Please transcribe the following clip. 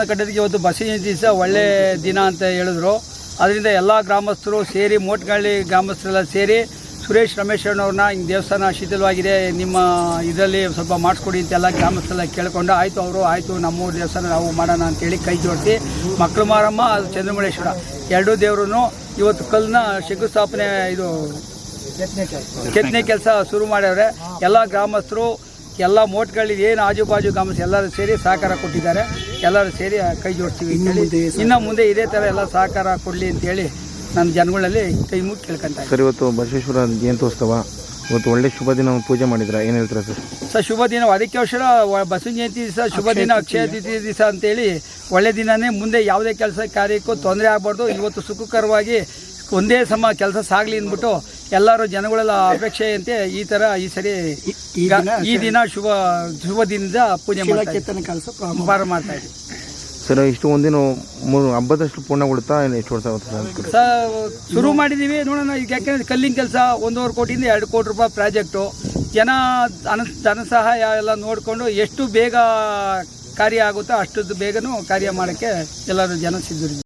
ಸಂಬಂಧ ಕಟ್ಟೋದಕ್ಕೆ ಇವತ್ತು ಬಸವ ದಿವಸ ಒಳ್ಳೆ ದಿನ ಅಂತ ಹೇಳಿದ್ರು. ಅದರಿಂದ ಎಲ್ಲ ಗ್ರಾಮಸ್ಥರು ಸೇರಿ ಮೋಟ್ಗಳ್ಳಿ ಗ್ರಾಮಸ್ಥರೆಲ್ಲ ಸೇರಿ ಸುರೇಶ್ ರಮೇಶ್ ಅವ್ರನ್ನ ಹಿಂಗೆ ದೇವಸ್ಥಾನ ಶಿಥಿಲವಾಗಿದೆ ನಿಮ್ಮ ಇದರಲ್ಲಿ ಸ್ವಲ್ಪ ಮಾಡಿಸ್ಕೊಡಿ ಅಂತ ಎಲ್ಲ ಗ್ರಾಮಸ್ಥರೆಲ್ಲ ಕೇಳಿಕೊಂಡು ಆಯಿತು ಅವರು ಆಯಿತು ನಮ್ಮೂರು ದೇವಸ್ಥಾನ ನಾವು ಮಾಡೋಣ ಅಂತೇಳಿ ಕೈ ಜೋಡಿಸಿ ಮಕ್ಕಳು ಮಾರಮ್ಮ ಅದು ಚಂದ್ರಮಳೇಶ್ವರ ಎರಡೂ ದೇವ್ರೂ ಇವತ್ತು ಕಲ್ಲನ್ನ ಶಂಕುಸ್ಥಾಪನೆ ಇದು ಕೆತ್ತನೆ ಕೆಲಸ ಶುರು ಮಾಡ್ಯವ್ರೆ. ಎಲ್ಲ ಗ್ರಾಮಸ್ಥರು ಎಲ್ಲ ಮೋಟ್ಗಳಿಗೆ ಏನು ಆಜು ಬಾಜು ಎಲ್ಲರೂ ಸೇರಿ ಸಹಕಾರ ಕೊಟ್ಟಿದ್ದಾರೆ. ಎಲ್ಲರೂ ಸೇರಿ ಕೈ ಜೋಡಿಸ್ತೀವಿ ಅಂತೇಳಿ. ಇನ್ನು ಮುಂದೆ ಇದೇ ಥರ ಎಲ್ಲ ಸಹಕಾರ ಕೊಡಲಿ ಅಂತೇಳಿ ನನ್ನ ಜನಗಳಲ್ಲಿ ಕೈ ಮುಗಿ ಕೇಳ್ಕೊಂತ ಸರ್ ಇವತ್ತು ಬಸವೇಶ್ವರ ಜಯಂತೋತ್ಸವ ಇವತ್ತು ಒಳ್ಳೆ ಶುಭ ದಿನ ಪೂಜೆ ಮಾಡಿದ್ರ? ಏನು ಹೇಳ್ತೀರಾ ಸರ್? ಸರ್ ಶುಭ ದಿನ ಅದಕ್ಕೆ ವರ್ಷ ಬಸವ ಜಯಂತಿ ದಿವಸ ಶುಭ ದಿನ ಅಕ್ಷಯ ತಿಥಿ ದಿವಸ ಅಂತೇಳಿ ಒಳ್ಳೆ ದಿನನೇ ಮುಂದೆ ಯಾವುದೇ ಕೆಲಸ ಕಾರ್ಯಕ್ಕೂ ತೊಂದರೆ ಆಗಬಾರ್ದು. ಇವತ್ತು ಸುಖಕರವಾಗಿ ಒಂದೇ ಸಮ ಕೆಲಸ ಸಾಗಲಿ ಅಂದ್ಬಿಟ್ಟು ಎಲ್ಲರೂ ಜನಗಳೆಲ್ಲ ಅಪೇಕ್ಷೆಯಂತೆ ಈ ಥರ ಈ ಸರಿ ಈ ದಿನ ಶುಭ ಶುಭ ದಿನದ ಪೂಜೆ ಮಾಡ್ತಾ ಇದ್ದೀವಿ. ಕೆಲಸ ಪ್ರಾರಂಭ ಮಾಡ್ತಾ ಇದ್ದೀವಿ ಸರ್ ಇಷ್ಟು ಒಂದಿನ ಮೂರು ಹಬ್ಬದಷ್ಟು ಪೂರ್ಣಗೊಳ್ತಾ ಏನು ಎಷ್ಟು ವರ್ಷ ಆಗುತ್ತೆ ಸರ್? ಶುರು ಮಾಡಿದ್ದೀವಿ ನೋಡೋಣ ಈಗ ಯಾಕೆಂದರೆ ಕಲ್ಲಿನ ಕೆಲಸ ಒಂದೂವರೆ ಕೋಟಿಯಿಂದ ಎರಡು ಕೋಟಿ ರೂಪಾಯಿ ಪ್ರಾಜೆಕ್ಟು. ಜನ ಅನ ಧನ ಸಹಾಯ ಎಲ್ಲ ನೋಡಿಕೊಂಡು ಎಷ್ಟು ಬೇಗ ಕಾರ್ಯ ಆಗುತ್ತೋ ಅಷ್ಟು ಬೇಗನೂ ಕಾರ್ಯ ಮಾಡೋಕ್ಕೆ ಎಲ್ಲರೂ ಜನ ಸಿದ್ಧರಿದ್ದೀವಿ.